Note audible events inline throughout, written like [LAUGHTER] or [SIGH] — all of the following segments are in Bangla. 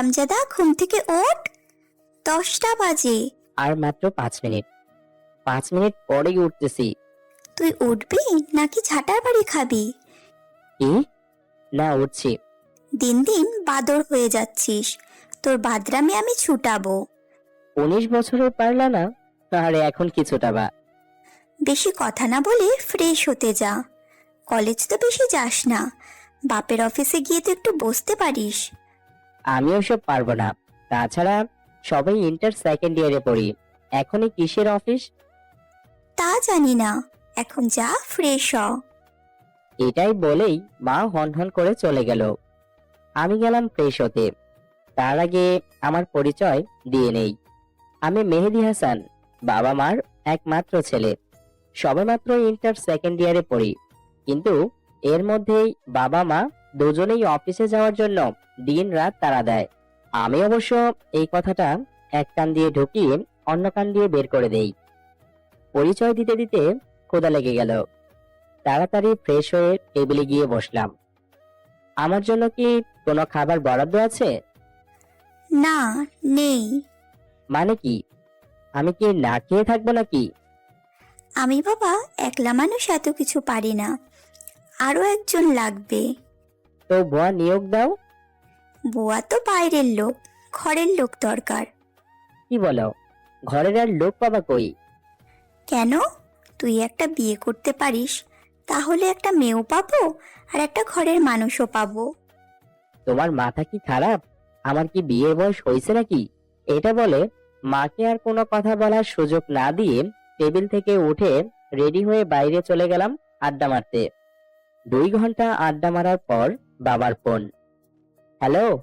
হারামজাদা ঘুম থেকে ওঠ। দশটা বাজে। আর মাত্র পাঁচ মিনিট। পাঁচ মিনিট পরেই উঠতেছি। তুই উঠবি নাকি ঝাঁটার বাড়ি খাবি? কি? না উঠছি। দিন দিন বাদর হয়ে যাচ্ছিস। তোর বাদরামে আমি ছুটাবো। উনিশ বছরে পারলা না? আর এখন কিছুটা বা বেশি কথা না বলে ফ্রেশ হতে যা। কলেজ তো বেশি যাস না। বাপের অফিসে গিয়ে তো একটু বসতে পারিস। আমি ওসব পারব না। তাছাড়া সবাই ইন্টার সেকেন্ড ইয়ারে পড়ি। এখনই কিসের অফিস তা জানি না। এখন যা ফ্রেশ হ এটাই বলেই মা হন হন করে চলে গেল। আমি গেলাম ফ্রেশ হতে। তার আগে আমার পরিচয় দিয়ে নেই। আমি মেহেদি হাসান বাবা মার একমাত্র ছেলে। সবেমাত্র ইন্টার সেকেন্ড ইয়ারে পড়ি। কিন্তু এর মধ্যেই বাবা মা দুজনেই অফিসে যাওয়ার জন্য দিন রাত তাড়া দেয়। আমি অবশ্য এই কথাটা এক কান দিয়ে ঢুকিয়ে অন্য কান দিয়ে বের করে দেই। পরিচয় দিতে দিতে ক্ষুধা লেগে গেল। তাড়াতাড়ি ফ্রেশ হয়ে টেবিলে গিয়ে বসলাম। আমার জন্য কি কোনো খাবার বরাদ্দ আছে? না নেই। মানে কি? আমি কি না খেয়ে থাকব নাকি? আমি বাবা একলা মানুষ এত কিছু পারি না। আরও একজন লাগবে। তো ভুয়া নিয়োগ দাও। বুয়া তো বাইরের লোক ঘরের লোক দরকার। কি বলো ঘরের আর লোক পাবা কই? কেন? তুই একটা বিয়ে করতে পারিস তাহলে একটা মেয়েও পাবো আর একটা ঘরের মানুষও পাবো। তোমার মাথা কি খারাপ? আমার কি বিয়ে বয়স হয়েছে নাকি? এটা বলে মাকে আর কোনো কথা বলার সুযোগ না দিয়ে টেবিল থেকে উঠে রেডি হয়ে বাইরে চলে গেলাম আড্ডা মারতে। দুই ঘণ্টা আড্ডা মারার পর বাবার ফোন। হ্যালো?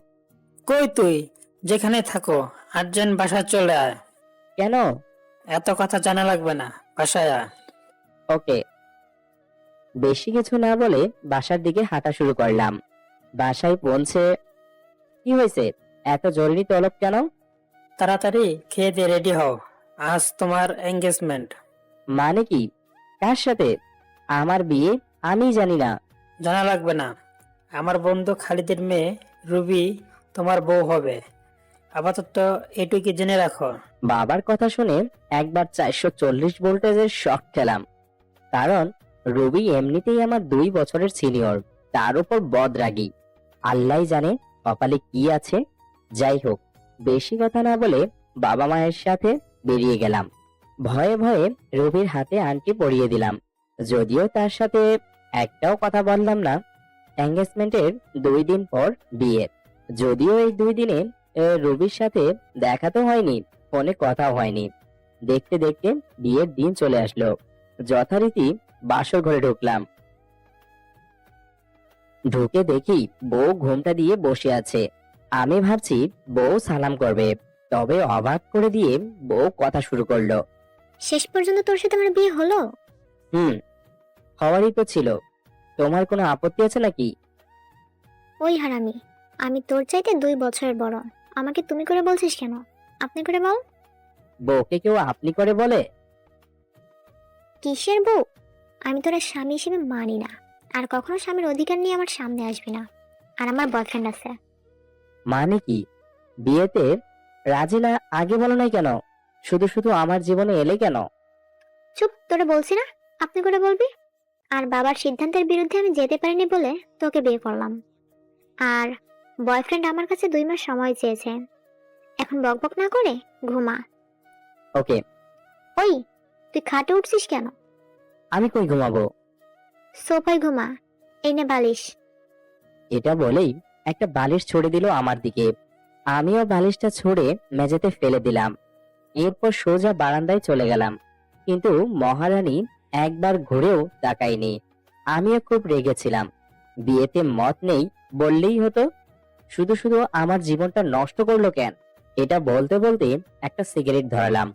কই তুই? যেখানে থাকো আর্জেন্ট বাসা চলে আয়। কেন? এত কথা জানা লাগবে না বাসায় আয়। ওকে। বেশি কিছু না বলে বাসার দিকে হাঁটা শুরু করলাম। বাসায় পৌঁছে কি হয়েছে? এত জরুরি তলব কেন? তাড়াতাড়ি খেয়ে দিয়ে রেডি হও। আজ তোমার এঙ্গেজমেন্ট মানে কি? কার সাথে? আমার বিয়ে? আমি জানি না। জানা লাগবে না। আমার বন্ধু খালিদের মেয়ে রুবি তোমার বউ হবে। আপাতত এটুকি জেনে রাখো। বাবার কথা শুনে একবার চারশো চল্লিশ ভোল্টেজের শখ খেলাম। কারণ রবি এমনিতেই আমার দুই বছরের সিনিয়র, তার উপর বদরাগী। আল্লাহ জানে কপালে কি আছে। যাই হোক, বেশি কথা না বলে বাবা মায়ের সাথে বেরিয়ে গেলাম। ভয়ে ভয়ে রবির হাতে আংটি পরিয়ে দিলাম। যদিও তার সাথে একটাও কথা বললাম না এঙ্গেজমেন্টের দুই দিন পর বিয়ে। যদিও এই দুই দিনে রবির সাথে দেখা তো হয়নি ফোনে কথা হয়নি। দেখতে দেখতে বিয়ের দিন চলে আসলো। যথারীতি বাসর ঘরে ঢুকলাম। ঢুকে দেখি বউ ঘুমটা দিয়ে বসে আছে। আমি ভাবছি বউ সালাম করবে তবে অবাক করে দিয়ে বউ কথা শুরু করল। শেষ পর্যন্ত তোর সাথে আমার বিয়ে হলো? হুম হওয়ারই তো ছিল। তোমার কোনো আপত্তি আছে নাকি? ওই হারামি আমি তোর চাইতে দুই বছরের বড়। আমাকে তুমি করে বলছিস কেন? আপনি করে বল। বউকে কেউ আপনি করে বলে? কিসের বউ? আমি তোর স্বামী হিসেবে মানি না। আর কখনো স্বামীর অধিকার নিয়ে আমার সামনে আসবি না। আর আমার বয়ফ্রেন্ড আছে। মানে কি? বিয়েতে রাজি না আগে বলো নাই কেন? শুধু শুধু আমার জীবনে এলে কেন? চুপ তোরে বলছি না। আপনি করে বলবি। আর বাবার সিদ্ধান্তের বিরুদ্ধে আমি যেতে পারিনি বলে তোকে বিয়ে করলাম। আর বয়ফ্রেন্ড আমার কাছে দুই মাস সময় চেয়েছে। এখন বকবক না করে ঘুমা। ওকে। ওই তুই খাটে উঠছিস কেন? আমি কই ঘুমাবো? সোফায় ঘুমা এই নে বালিশ। এটা বলেই একটা বালিশ ছড়ে দিল আমার দিকে। আমিও বালিশটা ছড়ে মেঝেতে ফেলে দিলাম। এরপর সোজা বারান্দায় চলে গেলাম। কিন্তু মহারানী একবার ঘুরেও তাকাইনি। আমিও খুব রেগেছিলাম। বিয়েতে মত নেই বললেই হতো, শুধু শুধু আমার জীবনটা নষ্ট করল কেন? এটা বলতে বলতে একটা সিগারেট ধরালাম।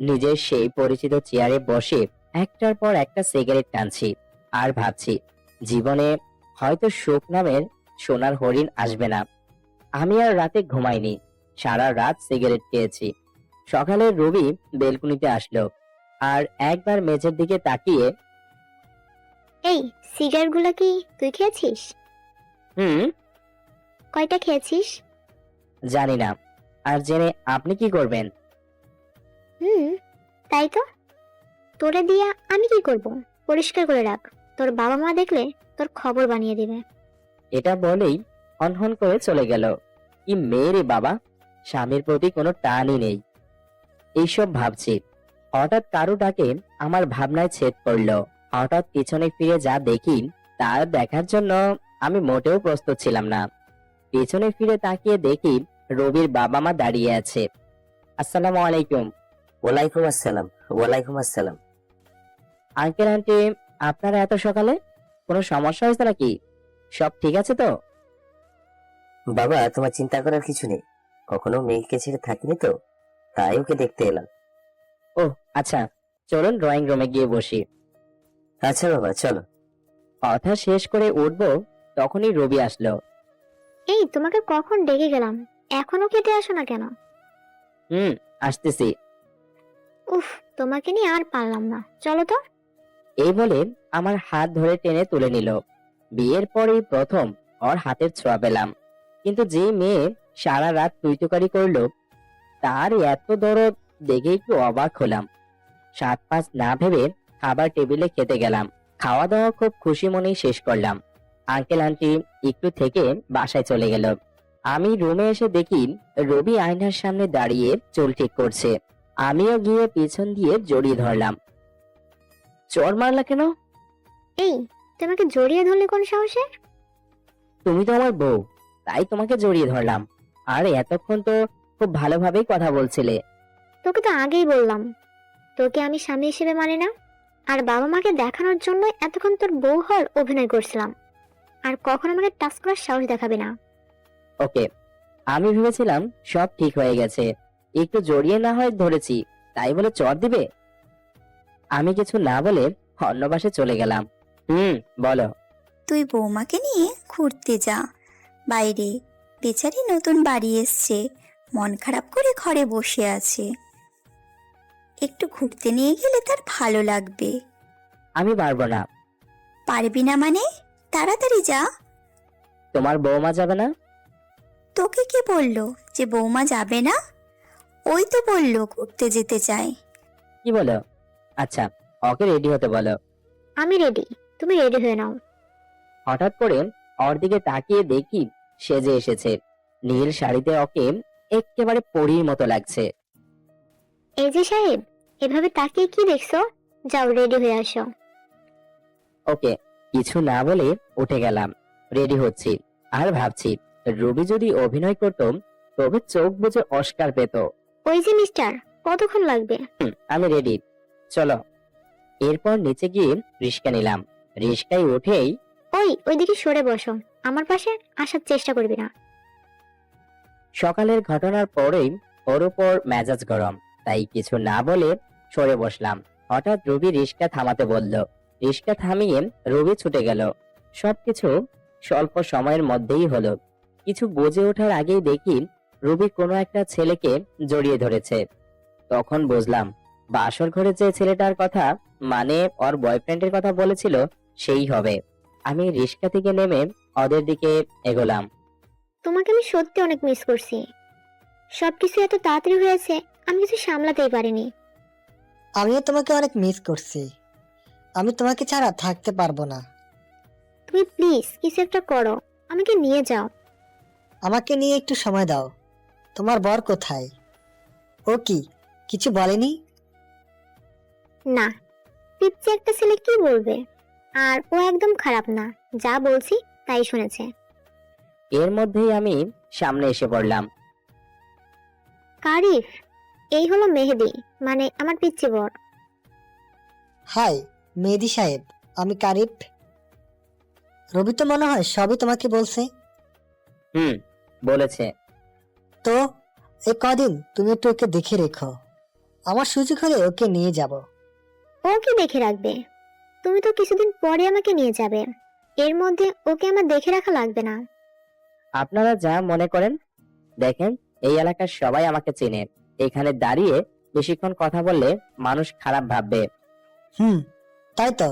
নিজের সেই পরিচিত চেয়ারে বসে একটার পর একটা সিগারেট টানছি আর ভাবছি, জীবনে হয়তো সুখ নামের সোনার হরিণ আসবে না। আমি আর রাতে ঘুমাইনি, সারা রাত সিগারেট খেয়েছি। সকালে রবি বেলকুনিতে আসলো আর একবার মেঝের দিকে তাকিয়ে এই সিগারগুলো কি তুই খেয়েছিস? হুম? কয়টা খেয়েছিস? জানি না। আর জেনে আপনি কি করবেন? হুম তাই তো। তোরে দিয়া আমি কি করব? পরিষ্কার করে রাখ। তোর বাবা মা দেখলে তোর খবর বানিয়ে দিবে। এটা বলেই হনহন করে চলে গেল। কি মেয়েরে বাবা স্বামীর প্রতি কোনো টানই নেই। এইসব ভাবছি। হঠাৎ কারও ডাকে আমার ভাবনায় ছেদ পড়ল। হঠাৎ পিছনে ফিরে যা দেখি তার দেখার জন্য আমি মোটেও প্রস্তুত ছিলাম না। পিছনে ফিরে তাকিয়ে দেখি রবির বাবা মা দাঁড়িয়ে আছে। আসসালামু আলাইকুম। ওয়ালাইকুম আসসালাম ওয়ালাইকুম আসসালাম। আঙ্কেল আন্টি আপনারা এত সকালে? কোনো সমস্যা হয়েছে নাকি? সব ঠিক আছে তো? বাবা তোমার চিন্তা করার কিছু নেই। কখনো মেয়েকে ছেড়ে থাকিনি তো তাই ওকে দেখতে এলাম। ও আচ্ছা চলুন ড্রয়িং রুমে গিয়ে বসি। আচ্ছা বাবা চলো। কথা শেষ করে উঠবো তখনই রবি আসলো। এই তোমাকে কখন ডেকে গেলাম? এখনও খেতে আসো না কেন? হুম আসতেছি। উফ তোমাকে নিয়ে আর পারলাম না। চলো তো। এই বলে আমার হাত ধরে টেনে তুলে নিল। বিয়ের পরেই প্রথম ওর হাতের ছোঁয়া পেলাম। কিন্তু যে মেয়ে সারা রাত তুইতুকারি করল তার এত দরদ দেখে একটু অবাক হলাম। সাত পাঁচ না ভেবে খাবার টেবিলে খেতে গেলাম। খাওয়া দাওয়া খুব খুশি মনেই শেষ করলাম। আঙ্কেল আন্টি একটু থেকে বাসায় চলে গেল। আমি রুমে এসে দেখি রবি আয়নার সামনে দাঁড়িয়ে চুল ঠিক করছে। আমিও গিয়ে পিছন দিয়ে জড়িয়ে ধরলাম। চর মারলা কেন? এই তোমাকে জড়িয়ে ধরলে কোন সাহসে? তুমি তো আমার বউ তাই তোমাকে জড়িয়ে ধরলাম। আর এতক্ষণ তো খুব ভালোভাবেই কথা বলছিলে। তোকে তো আগেই বললাম। তোকে আমি স্বামী হিসেবে মানে না। আর বাবা মাকে দেখানোর জন্য এতক্ষণ তোর বউ হওয়ার অভিনয় করছিলাম। আর কখন আমাকে টাচ করার সাহস দেখাবে না। ওকে আমি ভেবেছিলাম সব ঠিক হয়ে গেছে। একটু জড়িয়ে না হয় ধরেছি। তাই বলে চর দিবে? আমি কিছু না বলে পাশে চলে গেলাম। হুম বলো। তুই বৌমাকে নিয়ে ঘুরতে যা। বাইরে বেচারি নতুন বাড়ি এসছে। মন খারাপ করে ঘরে বসে আছে। একটু ঘুরতে নিয়ে গেলে তার ভালো লাগবে। আমি পারব না। পারবি না মানে? তাড়াতাড়ি যা। তোমার বৌমা যাবে না? তোকে কে বলল যে বৌমা যাবে না? ওই তো বলল ঘুরতে যেতে চায়। কি বলো? আচ্ছা ওকে রেডি হতে বলো। আমি রেডি তুমি রেডি হয়ে নাও। হঠাৎ করে ওর দিকে তাকিয়ে দেখি সেজে এসেছে। নীল শাড়িতে ওকে একেবারে পরীর মতো লাগছে। এই যে সাহেব এভাবে তাকিয়ে কি দেখছ? যাও রেডি হয়ে আসো। ওকে কিছু না বলে উঠে গেলাম। রেডি হচ্ছি। আর ভাবছি রবি যদি অভিনয় করত তবে চোখ বুঝে অস্কার পেত। ওই যে মিস্টার কতক্ষণ লাগবে? হুম, আমি রেডি চলো। এরপর নিচে গিয়ে রিস্কা নিলাম। রিস্কায় উঠেই ওই ওইদিকে সরে বসো। আমার পাশে আসার চেষ্টা করবি না। সকালের ঘটনার পরেই ওর উপর মেজাজ গরম। তাই কিছু না বলে সরে বসলাম। হঠাৎ রবি রিস্কা থামাতে বলল, রিস্কা থামিয়ে রবি ছুটে গেল। সবকিছু স্বল্প সময়ের মধ্যেই হলো। কিছু বুঝে ওঠার আগেই দেখি রবি কোনো একটা ছেলেকে জড়িয়ে ধরেছে। তখন বুঝলাম, বাসর ঘরে যে ছেলেটার কথা মানে ওর বয়ফ্রেন্ডের কথা বলেছিল, সেই হবে। আমি রিস্কা থেকে নেমে ওদের দিকে এগোলাম। তোমাকে আমি সত্যি অনেক মিস করছি। সবকিছু এত তাড়াতাড়ি হয়েছে, আমি কিছু সামলাতেই পারিনি। আমিও তোমাকে অনেক মিস করছি। আমি তোমাকে ছাড়া থাকতে পারব না। তুমি প্লিজ কিছু একটা করো। আমাকে নিয়ে যাও। আমাকে নিয়ে একটু সময় দাও। তোমার বর কোথায়? ও কি কিছু বলেনি? না। পিচ্ছি একটা ছেলে কি বলবে? আর ও একদম খারাপ না। যা বলছি তাই শুনেছে। এর মধ্যেই আমি সামনে এসে পড়লাম। কারিফ এই হলো মেহেদি মানে আমার পিচ্ছি বর। হাই মেহেদি সাহেব আমি কারিফ। রবি তো মনে হয় সবই তোমাকে বলছে। হুম বলেছে। তো এই কদিন তুমি একটু ওকে দেখে রেখো। আমার সুযোগ হলে ওকে নিয়ে যাব। ওকে দেখে রাখবে? তুমি তো কিছুদিন পরে আমাকে নিয়ে যাবে। এর মধ্যে ওকে আমার দেখে রাখা লাগবে না। আপনারা যা মনে করেন দেখেন এই এলাকার সবাই আমাকে চেনে। এখানে দাঁড়িয়ে বেশিক্ষণ কথা বললে মানুষ খারাপ ভাববে। হুম তাই তো।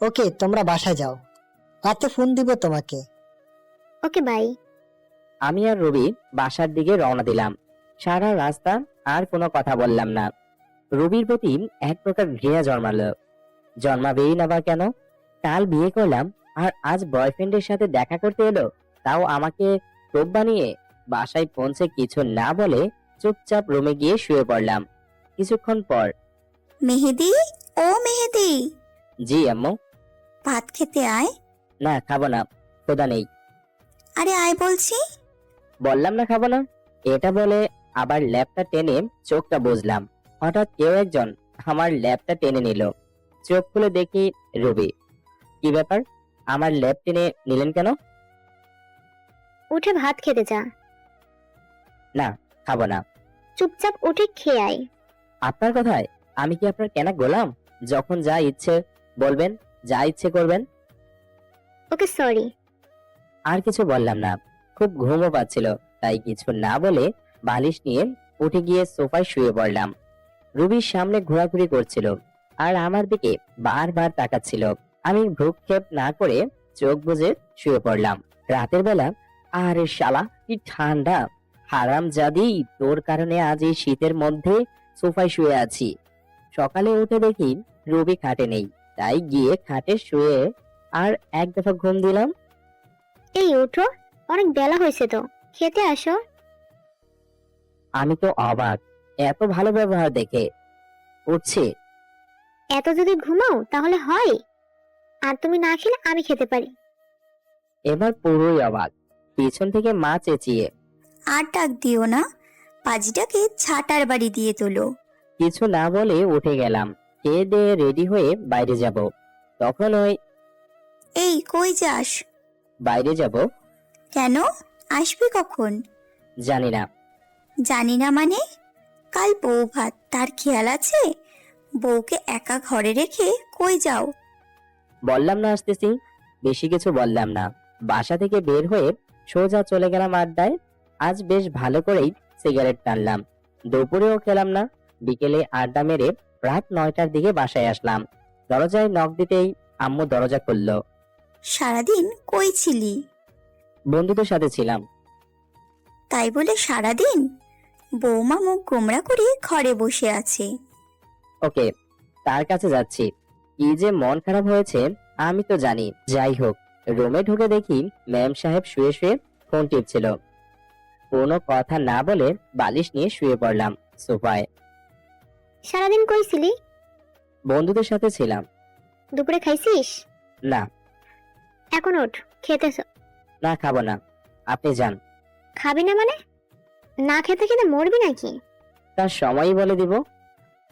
ওকে তোমরা বাসায় যাও। রাতে ফোন দিব তোমাকে। Okay bye. আমি আর রবি বাসার দিকে রওনা দিলাম। সারা রাস্তা আর কোনো কথা বললাম না। রবির প্রতি এক প্রকার ঘৃণা জন্মালো। জন্মাবেই না বা কেন? কাল বিয়ে করলাম আর আজ বয়ফ্রেন্ডের সাথে দেখা করতে এলো তাও আমাকে টোপ বানিয়ে বাসায় পৌঁছে কিছু না বলে চুপচাপ রুমে গিয়ে শুয়ে পড়লাম। কিছুক্ষণ পর। মেহেদি? ও মেহেদি! জি আম্মু। ভাত খেতে আয়। না খাব না খোদা নেই। আরে আয় বলছি। বললাম না খাব না। এটা বলে আবার ল্যাপটা টেনে চোখটা বুঝলাম হঠাৎ কেউ একজন আমার ল্যাপটা টেনে নিল। চোখ খুলে দেখি রবি। কি ব্যাপার? আমার ল্যাপ টেনে নিলেন কেন? উঠে ভাত খেতে যা। খাব না। চুপচাপ উঠে খেয়ে আয়। আপনার কথায় আমি কি আপনার কেনা গোলাম? যখন যা ইচ্ছে বলবেন যা ইচ্ছে করবেন। ওকে সরি আর কিছু বললাম না। খুব ঘুমও পাচ্ছিল তাই কিছু না বলে বালিশ নিয়ে উঠে গিয়ে সোফায় শুয়ে পড়লাম। রুবির সামনে ঘোরাঘুরি করছিল আর আমার দিকে বারবার তাকাচ্ছিল। আমি ভ্রুক্ষেপ না করে চোখ বুজে শুয়ে পড়লাম। রাতের বেলা আরে শালা কি ঠান্ডা। হারাম জাদি তোর কারণে আজ এই শীতের মধ্যে সোফায় শুয়ে আছি। সকালে উঠে দেখি রবি খাটে নেই তাই গিয়ে খাটে শুয়ে আর এক দফা ঘুম দিলাম। এই উঠো অনেক বেলা হয়েছে তো খেতে আসো। আমি তো অবাক এত ভালো ব্যবহার দেখে। উঠছে। এত যদি ঘুমাও তাহলে হয়। আর তুমি না খেলে আমি খেতে পারি। এবার পুরোই অবাক পিছন থেকে মা চেঁচিয়ে আর ডাক দিও না। পাজিটাকে ছাটার বাড়ি দিয়ে তোলো। কিছু না বলে উঠে গেলাম। খেয়ে দিয়ে রেডি হয়ে বাইরে যাব। তখন ওই এই কই যাস? বাইরে যাব। কেন? আসবি কখন? জানি না। জানি না মানে? কাল বউ ভাত তার খেয়াল আছে? বউকে একা ঘরে রেখে কই যাও? বললাম না আসতেছি। বেশি কিছু বললাম না। বাসা থেকে বের হয়ে সোজা চলে গেলাম আড্ডায়। আজ বেশ ভালো করেই সিগারেট টানলাম। দুপুরেও খেলাম না। বিকেলে আড্ডা মেরে রাত নয়টার দিকে বাসায় আসলাম। দরজায় নখ দিতেই আম্মু দরজা খুললো। সারাদিন কই ছিলি? বন্ধুদের সাথে ছিলাম। তাই বলে সারাদিন? বৌমা মুখ গোমরা করে ঘরে বসে আছে। ওকে তার কাছে যাচ্ছি। কি যে মন খারাপ হয়েছে আমি তো জানি। যাই হোক রুমে ঢুকে দেখি ম্যাম সাহেব শুয়ে শুয়ে ফোন টিপছিল। কোনো কথা না বলে বালিশ নিয়ে শুয়ে পড়লাম সোফায়। সারাদিন কইছিলি বন্ধুদের সাথে ছিলাম। দুপুরে খাইছিস? না। এখন ওঠ খেতে চ- না খাব না। আপনি যান। খাবি না মানে? না খেতে খেতে মরবি নাকি? তার সময়ই বলে দিব।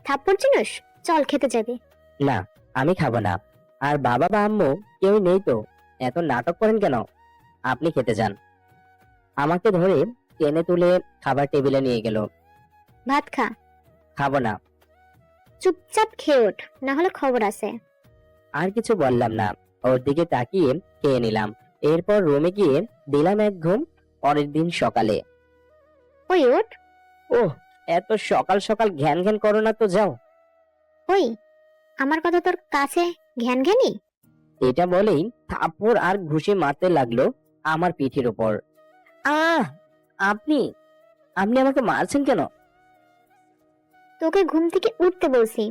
থাপ্পড় চিনুস? চল খেতে যাবি। না আমি খাব না। আর বাবা বা আম্মু কেউ নেই তো। এত নাটক করেন কেন? আপনি খেতে যান। আমাকে ধরে টেনে তুলে খাবার টেবিলে নিয়ে গেল। ভাত খা। খাব না। চুপচাপ খেয়ে ওঠ না হলে খবর আছে। আর কিছু বললাম না। ওর দিকে তাকিয়ে খেয়ে নিলাম। এরপর রুমে গিয়ে দিলাম এক ঘুম পরের দিন সকালে। ওই ওঠ। ওহ এত সকাল সকাল ঘ্যান ঘ্যান করো না তো যাও। ওই আমার কথা তোর কাছে ঘ্যান ঘ্যানি? এটা বলেই থাপ্পড় আর ঘুষি মারতে লাগল আমার পিঠের উপর। আহ আপনি আপনি আমাকে মারছেন কেন? তোকে ঘুম থেকে উঠতে বলছি।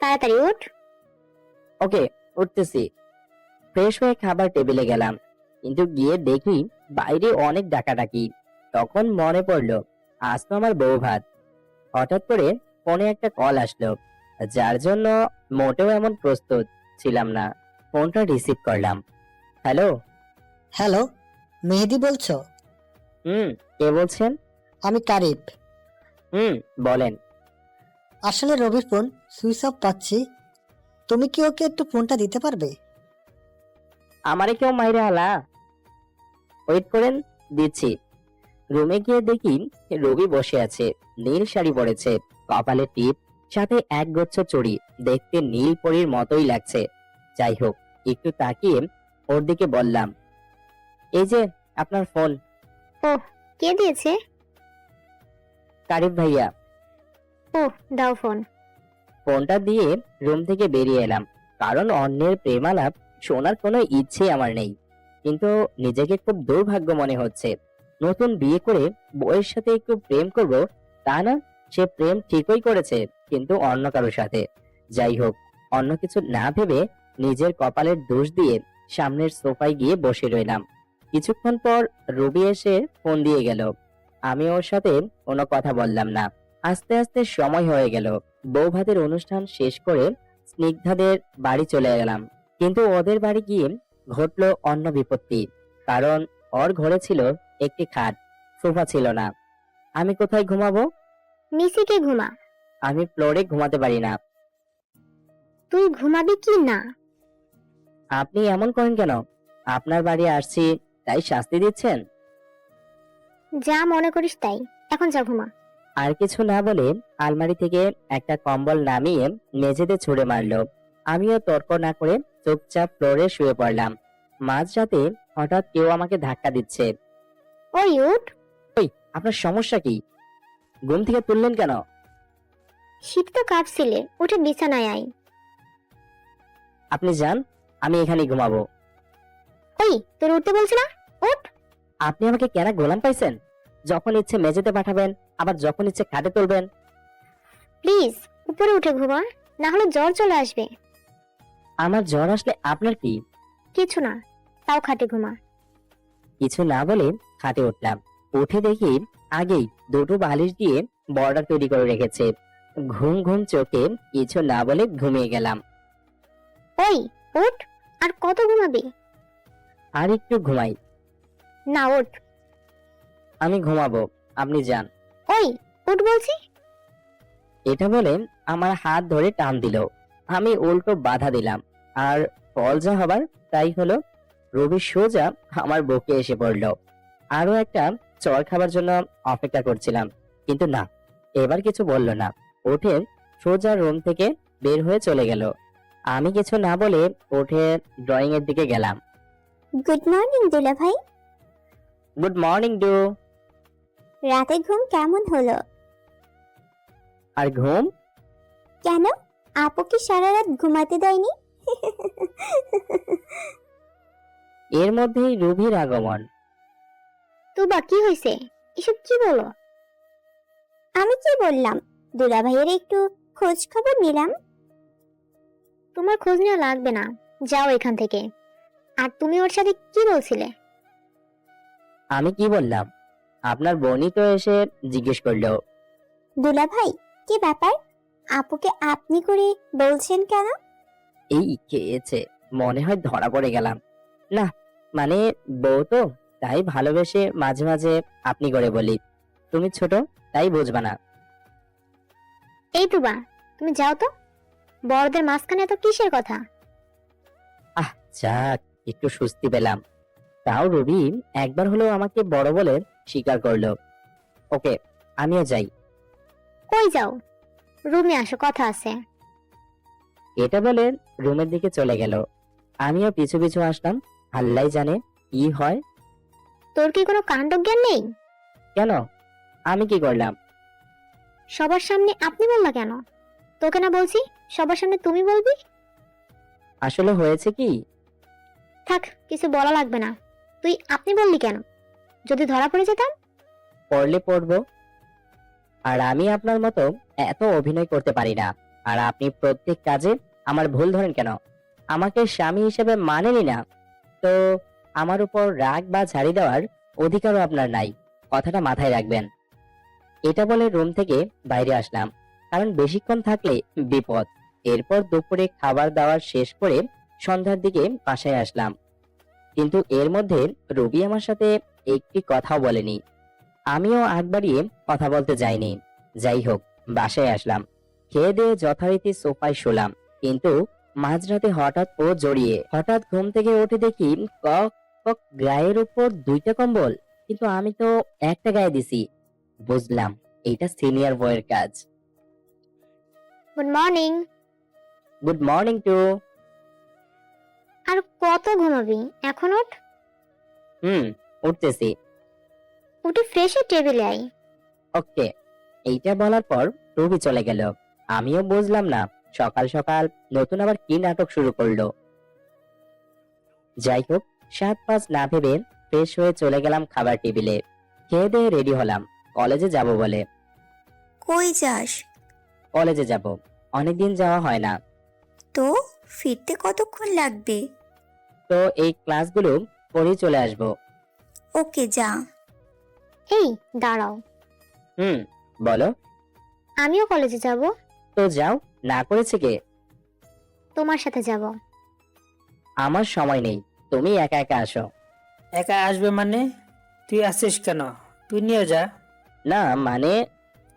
তাড়াতাড়ি ওঠ ওকে উঠতেছি। ফ্রেশ হয়ে খাবার টেবিলে গেলাম। কিন্তু গিয়ে দেখি বাইরে অনেক ডাকাডাকি। তখন মনে পড়ল আজ তো আমার বউ ভাত। হঠাৎ করে ফোনে একটা কল আসলো। যার জন্য মোটেও এমন প্রস্তুত ছিলাম না। ফোনটা রিসিভ করলাম। হ্যালো? হ্যালো মেহেদি বলছো? হুম। কে বলছেন? আমি কারিব হুম বলেন। আসলে রবির ফোন সুইচ অফ পাচ্ছি। তুমি কি ওকে একটু ফোনটা দিতে পারবে? আমারে কেউ মাইরে হালা। ওয়েট করেন দিচ্ছি। রুমে গিয়ে দেখি রবি বসে আছে নীল শাড়ি পরেছে কপালে টিপ সাথে এক গুচ্ছ চুড়ি দেখতে নীল পরীর মতোই লাগছে। যাই হোক একটু তাকিয়ে ওর দিকে বললাম এই যে আপনার ফোন। কে দিয়েছে? কারিফ ভাইয়া। ও দাও ফোন। ফোনটা দিয়ে রুম থেকে বেরিয়ে এলাম। কারণ অন্যের প্রেমালাপ শোনার কোনো ইচ্ছে আমার নেই। কিন্তু নিজেকে খুব দুর্ভাগ্য মনে হচ্ছে। নতুন বিয়ে করে বউয়ের সাথে একটু প্রেম করব তা না সে প্রেম ঠিকই করেছে কিন্তু অন্য কারোর সাথে। যাই হোক অন্য কিছু না ভেবে নিজের কপালের দোষ দিয়ে সামনের সোফায় গিয়ে বসে রইলাম। কিছুক্ষণ পর রবি এসে ফোন দিয়ে গেল। আমি ওর সাথে কোনো কথা বললাম না। আস্তে আস্তে সময় হয়ে গেল। বউ ভাতের অনুষ্ঠান শেষ করে স্নিগ্ধাদের বাড়ি চলে গেলাম। কিন্তু ওদের বাড়ি গিয়ে ঘটলো অন্য বিপত্তি। কারণ ওর ঘরে ছিল একটি খাট সোফা ছিল না। আমি কোথায় ঘুমাবো? নিচিকে ঘুমা। আমি ফ্লোরে ঘুমাতে পারি না। তুই ঘুমাবি কি না? আপনি এমন করেন কেন? আপনার বাড়ি আসছি তাই শাস্তি দিচ্ছেন? যা মনে করিস তাই। এখন যা ঘুমা। আর কিছু না বলে আলমারি থেকে একটা কম্বল নামিয়ে মেঝেতে ছুঁড়ে মারলো। আমিও তর্ক না করে চুপচাপ ফ্লোরে শুয়ে পড়লাম। মাঝরাতে হঠাৎ কেউ আমাকে ধাক্কা দিচ্ছে। ওই উঠ। ওই আপনার সমস্যা কি? ঘুম থেকে তুললেন কেন? শীত তো কাঁপছিলে উঠে বিছানায় আয়। আপনি যান আমি এখানেই ঘুমাবো। ওই তোর উঠতে বলছি না? উঠ। আপনি আমাকে কেন গোলাম পাইছেন? যখন ইচ্ছে মেঝেতে পাঠাবেন আবার যখন ইচ্ছে খাটে তুলবেন। প্লিজ উপরে উঠে ঘুমা না হলে জ্বর চলে আসবে। আমার জ্বর আসলে আপনার কি? কিছু না তাও খাটে ঘুমা কিছু না বলে খাটে উঠলাম। উঠে দেখি আগেই দুটো বালিশ দিয়ে বর্ডার তৈরি করে রেখেছে। ঘুম ঘুম চোখে কিছু না বলে ঘুমিয়ে গেলাম। ওই উঠ আর কত ঘুমাবি? আর একটু ঘুমাই। না ওঠ। আমি ঘুমাবো আপনি যান। ওই উঠ বলছি। এটা বলে আমার হাত ধরে টান দিল। আমি উল্টো বাধা দিলাম। আর ফল যা হবার তাই হলো। রবি সোজা আমার বুকে এসে পড়ল। আরও একটা চর খাবার জন্য অপেক্ষা করছিলাম। কিন্তু না এবার কিছু বলল না। উঠে সোজা রুম থেকে বের হয়ে চলে গেল। আমি কিছু না বলে উঠে ড্রয়িং এর দিকে গেলাম। গুড মর্নিং দুলা ভাই। গুড মর্নিং ডু রাতে ঘুম কেমন হলো? আর ঘুম? কেন? আপু কি সারা রাত ঘুমাতে দেয়নি? এর মধ্যেই রুবির আগমন। তো বা কি হয়েছে এসব কি বলো? আমি কি বললাম? দুলা ভাইয়ের একটু খোঁজ খবর নিলাম। তোমার খোঁজ নেওয়া লাগবে না। যাও এখান থেকে। আর তুমি ওর সাথে কি বলছিলে? আমি কি বললাম? আপনার বোনই তো এসে জিজ্ঞেস করল। দুলা ভাই কি ব্যাপার? আপুকে আপনি করে বলছেন কেন? এই খেয়েছে মনে হয় ধরা পড়ে গেলাম। না মানে বউ তো তাই ভালোবেসে মাঝে মাঝে আপনি করে বলি। তুমি ছোট তাই বুঝবা না। এই তো বা তুমি যাও তো। বড়দের মাঝখানে এত কিসের কথা? আহ যাক একটু স্বস্তি পেলাম। তাও রবি একবার হলেও আমাকে বড় বলে স্বীকার করল। ওকে আমিও যাই। কই যাও? রুমে আসো কথা আছে। এটা বলে রুমের দিকে চলে গেল। আমিও পিছু পিছু আসলাম। আল্লাহ জানে কি হয়। তোর কি কোনো কাণ্ডজ্ঞান নেই? কেন? আমি কি করলাম? সবার সামনে আপনি বললা কেন? তোকে না বলছি সবার সামনে তুমি বলবি? আসলে হয়েছে কি? থাক, কিছু বলা লাগবে না। তুই আপনি বললি কেন? যদি ধরা পড়ে যেতাম? পড়লে পড়ব। আর আমি আপনার মতো এত অভিনয় করতে পারি না। আর আপনি প্রত্যেক কাজে আমার ভুল ধরেন কেন? আমাকে স্বামী হিসেবে মানেনি না। তো আমার উপর রাগ বা ঝাড়ি দেওয়ার অধিকারও আপনার নাই। কথাটা মাথায় রাখবেন। এটা বলে রুম থেকে বাইরে আসলাম। কারণ বেশিক্ষণ থাকলে বিপদ। এরপর দুপুরে খাবার দাবার শেষ করে সন্ধ্যার দিকে বাসায় আসলাম। কিন্তু এর মধ্যে রবি আমার সাথে একটি কথাও বলেনি। আমিও আগ বাড়িয়ে কথা বলতে যাইনি। যাই হোক বাসায় আসলাম। খেয়ে দিয়ে যথারীতি সোফায় শুলাম। কিন্তু মাঝরাতে হঠাৎ ও জড়িয়ে হঠাৎ ঘুম থেকে উঠে দেখি কক কক গায়ের উপর দুইটা কম্বল। কিন্তু আমি তো একটা গায়ে দিছি। বুঝলাম এটা সিনিয়র বয়ের কাজ। Good morning good morning too. আর কত ঘুমাবি? এখন ওঠ। হুম উঠতেছি। উঠে ফ্রেশে টেবিলে আই ওকে এইটা বলার পর রবি চলে গেল। আমিও বুঝলাম না সকাল সকাল নতুন আবার কি নাটক শুরু করল। যাই হোক সাত পাঁচ না ভেবে ফ্রেশ হয়ে চলে গেলাম খাবার টেবিলে খেয়ে দিয়ে রেডি হলাম। কলেজে যাব বলে। কই যাস? কলেজে যাব। অনেকদিন যাওয়া হয় না। তো ফিরতে কতক্ষণ লাগবে? তো এই ক্লাসগুলো পরেই চলে আসব। ওকে যা। এই দাঁড়াও। হুম বলো। আমিও কলেজে যাব। তো যাও না করেছে কে? তোমার সাথে যাব। আমার সময় নেই তুমি একা একা আসো। একা আসবে মানে? তুই আসিস কেন? তুই নিয়ে যা। না মানে?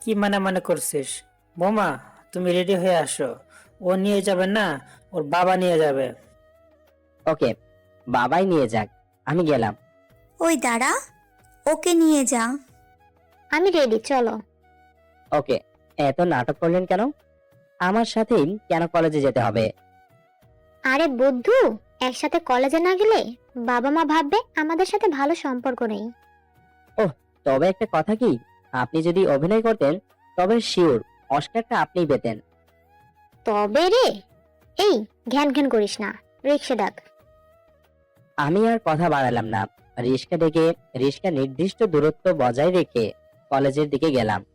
কি মানে মানে করছিস? বোমা তুমি রেডি হয়ে আসো। ও নিয়ে যাবে না ওর বাবা নিয়ে যাবে। ওকে। বাবাই নিয়ে যাক। আমি গেলাম। ওই দাঁড়া ওকে নিয়ে যা। আমি রেডি চলো। ওকে এত নাটক করলেন কেন? আমার সাথেই কেন কলেজে যেতে হবে? আরে বুদ্ধু একসাথে কলেজে না গেলে বাবা মা ভাববে আমাদের সাথে ভালো সম্পর্ক নেই। তবে একটা কথা কি? আপনি যদি অভিনয় করতেন তবে শিওর অস্কারটা আপনিই পেতেন। তবে রে? এই ঘ্যান ঘ্যান করিস না। রিক্সা ডাক। আমি আর কথা বাড়ালাম না। রিস্কা ডেকে রিস্কা নির্দিষ্ট দূরত্ব বজায় রেখে কলেজের দিকে গেলাম।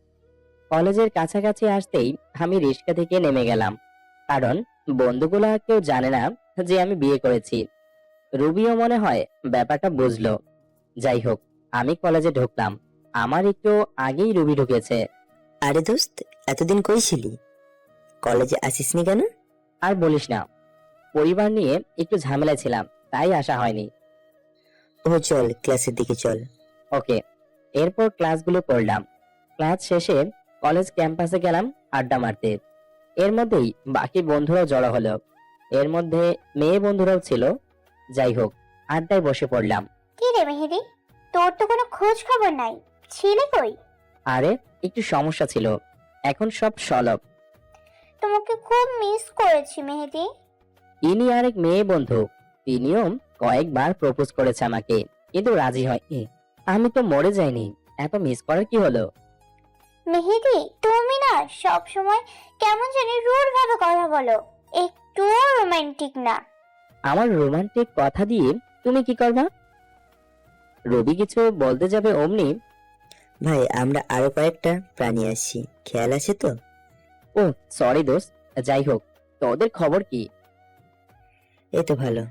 কলেজের কাছাকাছি আসতেই আমি রিস্কা থেকে নেমে গেলাম। কারণ বন্ধুগুলা কেউ জানে না যে আমি বিয়ে করেছি। রুবিও মনে হয় ব্যাপারটা বুঝলো। যাই হোক আমি কলেজে ঢুকলাম। আমার একটু আগেই রুবি ঢুকেছে। আরে দোস্ত এতদিন কই ছিলি? কলেজে আসিসনি কেন? আর বলিস না। পরিবার নিয়ে একটু ঝামেলা ছিলাম। তাই আসা হয়নি। ও চল ক্লাসের দিকে চল। ওকে এরপর ক্লাসগুলো করলাম। ক্লাস শেষে কলেজ ক্যাম্পাসে গেলাম আড্ডা মারতে। এর মধ্যেই বাকি বন্ধুরাও জড়ো হলো। এর মধ্যে মেয়ে বন্ধুরাও ছিল। যাই হোক আড্ডায় বসে পড়লাম। কি রে মেহেদি? তোর তো কোনো খোঁজ খবর নাই। ছিলে কই? আরে একটু সমস্যা ছিল। এখন সব সলভ। তোমাকে খুব মিস করেছি মেহেদি। ইনি আরেক মেয়ে বন্ধু। তিনিও কয়েকবার প্রপোজ করেছে আমাকে কিন্তু রাজি হয়নি। আমি তো মরে যাইনি এত মিস করার কি হলো? মেহেদি তুমি না সব সময় কেমন জানি রুড ভাবে কথা বলো একটুও রোমান্টিক না। আমার রোমান্টিক কথা দিয়ে তুমি কি করবা? রবি কিছু বলতে যাবে অমনি? ভাই আমরা আরও কয়েকটা প্রাণী আসছি খেয়াল আছে তো? ও সরি দোস্ত যাই হোক তোদের খবর কি? এই তো ভালো।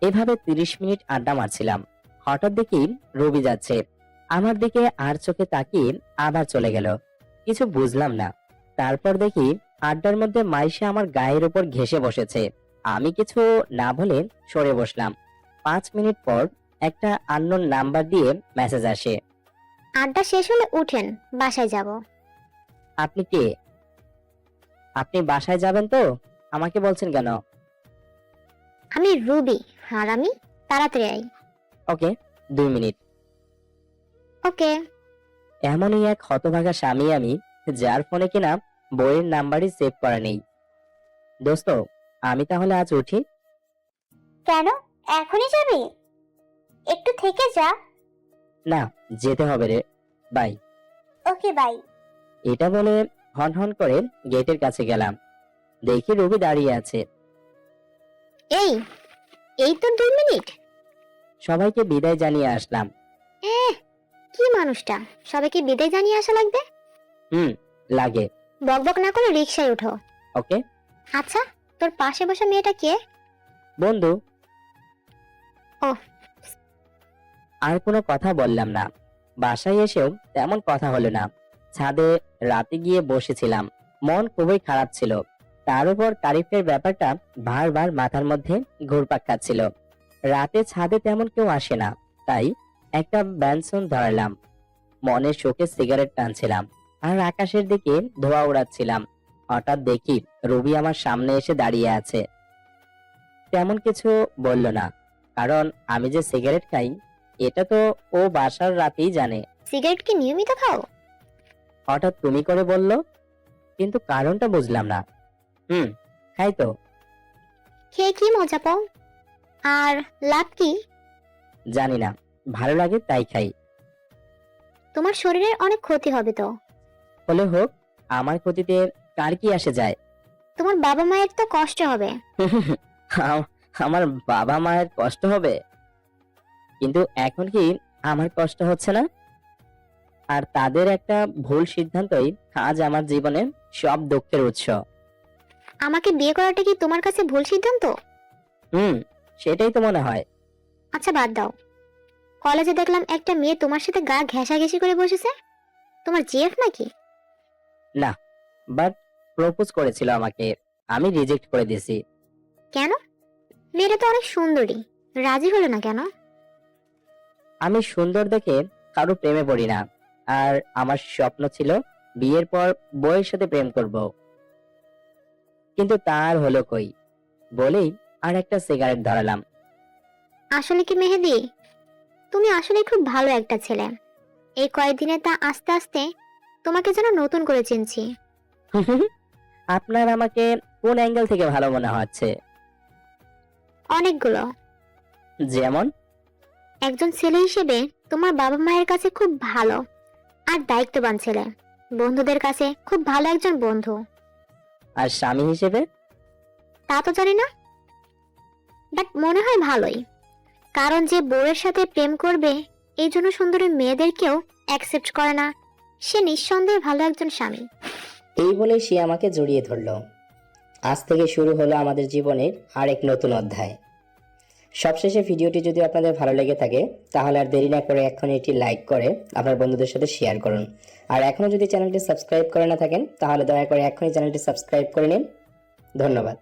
এভাবে তিরিশ মিনিট আড্ডা মারছিলাম। হঠাৎ দেখি রবি যাচ্ছে। আমার দিকে আর চোখে তাকিয়ে আবার চলে গেল। কিছু বুঝলাম না। তারপর দেখি আড্ডার মধ্যে মাইশা আমার গায়ের উপর ঘেসে বসেছে। আমি কিছু না বলে সরে বসলাম। পাঁচ মিনিট পর একটা আননোন নাম্বার দিয়ে মেসেজ আসে। আড্ডা শেষ হলে উঠেন বাসায় যাব। আপনি কে? আপনি বাসায় যাবেন তো? আমাকে বলছেন কেন? আমি রুবি। আর আমি তাড়াতাড়ি আই। ওকে দুই মিনিট। ওকে। এমনই এক হতভাগা স্বামী আমি যার ফোনে কিনা বইয়ের নাম্বারই সেভ করা নেই। দোস্ত আমি তাহলে আজ উঠি? কেন? এখনই যাবি? একটু থেকে যা। না যেতে হবে রে। বাই। Okay bye. এটা বলে হন হন করে গেটের কাছে গেলাম। দেখি রবি দাঁড়িয়ে আছে। এই এই তো দুই মিনিট। সবাইকে বিদায় জানিয়ে আসলাম। এহ, কি মানুষটা? সবাইকে বিদায় জানিয়ে আসা লাগবে? হুম লাগে। বকবক না করে রিক্সায় উঠো। ওকে। আচ্ছা তোর পাশে বসা মেয়েটা কে? বন্ধু। ওহ। আর কোনো কথা বললাম না। বাসায় এসেও তেমন কথা হলো না। ছাদে রাতে গিয়ে বসেছিলাম। মন খুবই খারাপ ছিল। তার উপর তারিফের ব্যাপারটা বারবার মাথার মধ্যে ঘুরপাক খাচ্ছিল। রাতে ছাদে তেমন কেউ আসে না তাই একটা ব্যানসন ধরালাম। মনে শোকে সিগারেট টানছিলাম আর আকাশের দিকে ধোয়া উড়াচ্ছিলাম। হঠাৎ দেখি রবি আমার সামনে এসে দাঁড়িয়ে আছে। তেমন কিছু বলল না কারণ আমি যে সিগারেট খাই এটা তো ও বাসার রাতেই জানে। সিগারেট কি নিয়মিত খাও? হঠাৎ তুমি করে বলল কিন্তু কারণটা বুঝলাম না। হুম। খাই তো। খেয়ে কি মজা পাও? আর লাভ কি? জানি না। ভালো লাগে তাই খাই। তোমার শরীরের অনেক ক্ষতি হবে তো। হলে হোক আমার ক্ষতিতে কার কি আসে যায়? তোমার বাবা মায়ের তো কষ্ট হবে। আম- আমার বাবা মায়ের কষ্ট হবে? কিন্তু এখন কি আমার কষ্ট হচ্ছে না? আর তাদের একটা ভুল সিদ্ধান্তই আজ আমার জীবনের সব দুঃখের উৎস। আমাকে বিয়ে করাটা কি তোমার কাছে ভুল সিদ্ধান্ত? হুম সেটাই তো মনে হয়। আচ্ছা বাদ দাও। কলেজে দেখলাম একটা মেয়ে তোমার সাথে গা ঘেঁষাঘেঁষি করে বসেছে। তোমার জিএফ নাকি? না বাট প্রপোজ করেছিল আমাকে। আমি রিজেক্ট করে দিয়েছি। কেন? মেয়েটা তো অনেক সুন্দরী। রাজি হলো না কেন? আমি সুন্দর দেখে কারও প্রেমে পড়ি না। আর আমার স্বপ্ন ছিল বিয়ের পর বউয়ের সাথে প্রেম করব। কিন্তু তার হলো কই? বলেই আর একটা সিগারেট ধরালাম। আসলে কি মেহেদি? তুমি আসলে খুব ভালো একটা ছেলে। এই কয়েকদিনে তা আস্তে আস্তে তোমাকে যেন নতুন করে চিনছি। [LAUGHS] আপনার আমাকে কোন অ্যাঙ্গেল থেকে ভালো মনে হচ্ছে? অনেকগুলো। যেমন? একজন ছেলে হিসেবে তোমার বাবা মায়ের কাছে খুব ভালো আর দায়িত্ববান ছেলে। বন্ধুদের কাছে খুব ভালো একজন বন্ধু। আর স্বামী হিসেবে? তা তো জানি না। বাট মনে হয় ভালোই। কারণ যে বউয়ের সাথে প্রেম করবে এই জন্য সুন্দরী মেয়েদেরকেও অ্যাকসেপ্ট করে না। সে নিঃসন্দেহে ভালো একজন স্বামী। এই বলেই সে আমাকে জড়িয়ে ধরল। আজ থেকে শুরু হলো আমাদের জীবনের আরেক নতুন অধ্যায়। সবশেষে ভিডিওটি যদি আপনাদের ভালো লেগে থাকে, তাহলে আর দেরি না করে এখন এটি লাইক করে আপনার বন্ধুদের সাথে শেয়ার করুন। আর এখনও যদি চ্যানেলটি সাবস্ক্রাইব করে না থাকেন, তাহলে দয়া করে এখনই চ্যানেলটি সাবস্ক্রাইব করে নিন। ধন্যবাদ।